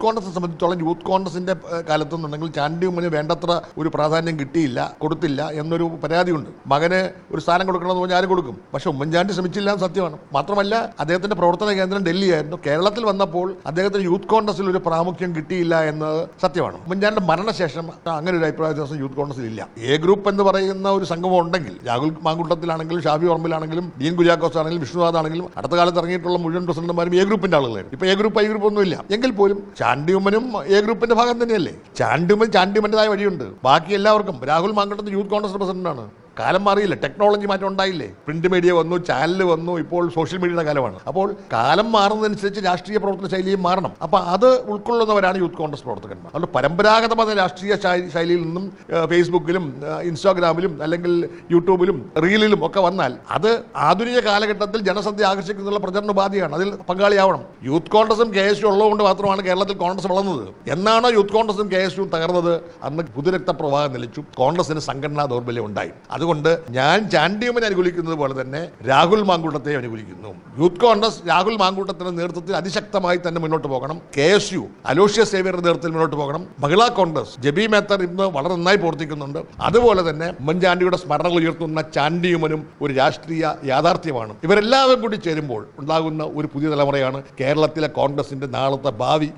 Youth കോൺഗ്രസിനെ സംബന്ധിച്ചോളം youth കോൺഗ്രസിന്റെ കാലത്തുനിന്നുണ്ടെങ്കിൽ ചാണ്ടി ഉമ്മന് വേണ്ടത്ര ഒരു പ്രാധാന്യം കിട്ടിയില്ല കൊടുത്തില്ല എന്നൊരു പരാതിയുണ്ട്. മകന് ഒരു സ്ഥാനം കൊടുക്കണമെന്ന് പറഞ്ഞാൽ ആരും കൊടുക്കും? പക്ഷെ ഉമ്മൻചാണ്ടി ശ്രമിച്ചില്ല സത്യമാണ്. മാത്രമല്ല അദ്ദേഹത്തിന്റെ പ്രവർത്തന കേന്ദ്രം ഡൽഹിയായിരുന്നു. കേരളത്തിൽ വന്നപ്പോൾ അദ്ദേഹത്തിന് യൂത്ത് കോൺഗ്രസിൽ ഒരു പ്രാമുഖ്യം കിട്ടിയില്ല എന്നത് സത്യമാണ്. ഉമ്മൻചാണ്ടിന്റെ മരണശേഷം അങ്ങനെ ഒരു അഭിപ്രായ വ്യത്യാസം യൂത്ത് കോൺഗ്രസിൽ ഇല്ല എ ഗ്രൂപ്പ് എന്ന് പറയുന്ന ഒരു സംഗമം ഉണ്ടെങ്കിൽ രാഹുൽ മാങ്കുട്ടത്തിലാണെങ്കിലും ഷാഫി ഓർമ്മിലാണെങ്കിലും ഡീൻ കുര്യാക്കോസ് ആണെങ്കിലും വിഷ്ണുനാഥ് ആണെങ്കിലും അടുത്ത കാലത്ത് ഇറങ്ങിയിട്ടുള്ള മുഴുവൻ പ്രസിഡന്റുമാരും എ ഗ്രൂപ്പിന്റെ ആളുകളായിരുന്നു. ഇപ്പൊ എ ഗ്രൂപ്പ് ഐ ഗ്രൂപ്പ് ഒന്നും ഇല്ല എങ്കിൽ പോലും ചാണ്ടിയുമ്മനും എ ഗ്രൂപ്പിന്റെ ഭാഗം തന്നെയല്ലേ? ചാണ്ടിയുമ്മൻ ചാണ്ടിയുമ്മന്റെതായ വഴിയുണ്ട്. ബാക്കി എല്ലാവർക്കും. രാഹുൽ മാങ്കട്ടത്ത് യൂത്ത് കോൺഗ്രസ് പ്രസിഡന്റാണ്. കാലം മാറിയില്ല. ടെക്നോളജി മാറ്റം ഉണ്ടായില്ലേ? പ്രിന്റ് മീഡിയ വന്നു ചാനൽ വന്നു ഇപ്പോൾ സോഷ്യൽ മീഡിയയുടെ കാലമാണ്. അപ്പോൾ കാലം മാറുന്നതനുസരിച്ച് രാഷ്ട്രീയ പ്രവർത്തന ശൈലിയും മാറണം. അപ്പൊ അത് ഉൾക്കൊള്ളുന്നവരാണ് യൂത്ത് കോൺഗ്രസ് പ്രവർത്തകന്മാർ. അതുകൊണ്ട് പരമ്പരാഗതമായ രാഷ്ട്രീയ ശൈലിയിൽ നിന്നും ഫേസ്ബുക്കിലും ഇൻസ്റ്റാഗ്രാമിലും അല്ലെങ്കിൽ യൂട്യൂബിലും റീലിലും ഒക്കെ വന്നാൽ അത് ആധുനിക കാലഘട്ടത്തിൽ ജനസന്ധി ആകർഷിക്കുന്നുള്ള പ്രചരണ ഉപാധിയാണ്. അതിൽ പങ്കാളിയാവണം. യൂത്ത് കോൺഗ്രസും കെ എസ് യു ഉള്ളതുകൊണ്ട് മാത്രമാണ് കേരളത്തിൽ കോൺഗ്രസ് വളർന്നത്. എന്നാണോ യൂത്ത് കോൺഗ്രസും കെ എസ് യു തകർന്നത്? അന്ന് പുതുരക്തപ്രവാഹം നിലച്ചു. കോൺഗ്രസിന് സംഘടനാ ദൗർബല്യം ഉണ്ടായി. അതുകൊണ്ട് ഞാൻ ചാണ്ടിയമ്മനെ അനുകൂലിക്കുന്നത് പോലെ തന്നെ രാഹുൽ മാങ്കൂട്ടത്തെ അനുകൂലിക്കുന്നു. യൂത്ത് കോൺഗ്രസ് രാഹുൽ മാങ്കൂട്ടത്തിന്റെ നേതൃത്വത്തിൽ അതിശക്തമായി തന്നെ മുന്നോട്ട് പോകണം. കെ എസ് യു അലോഷ്യ സേവിയറുടെ നേതൃത്വത്തിൽ മുന്നോട്ട് പോകണം. മഹിളാ കോൺഗ്രസ് ജബി മേത്തർ ഇന്ന് വളരെ നന്നായി പ്രവർത്തിക്കുന്നുണ്ട്. അതുപോലെ തന്നെ ഉമ്മൻചാണ്ടിയുടെ സ്മരണകൾ ഉയർത്തുന്ന ചാണ്ടിയുമനും ഒരു രാഷ്ട്രീയ യാഥാർത്ഥ്യമാണ്. ഇവരെല്ലാവരും കൂടി ചേരുമ്പോൾ ഉണ്ടാകുന്ന ഒരു പുതിയ തലമുറയാണ് കേരളത്തിലെ കോൺഗ്രസിന്റെ നാളത്തെ ഭാവി.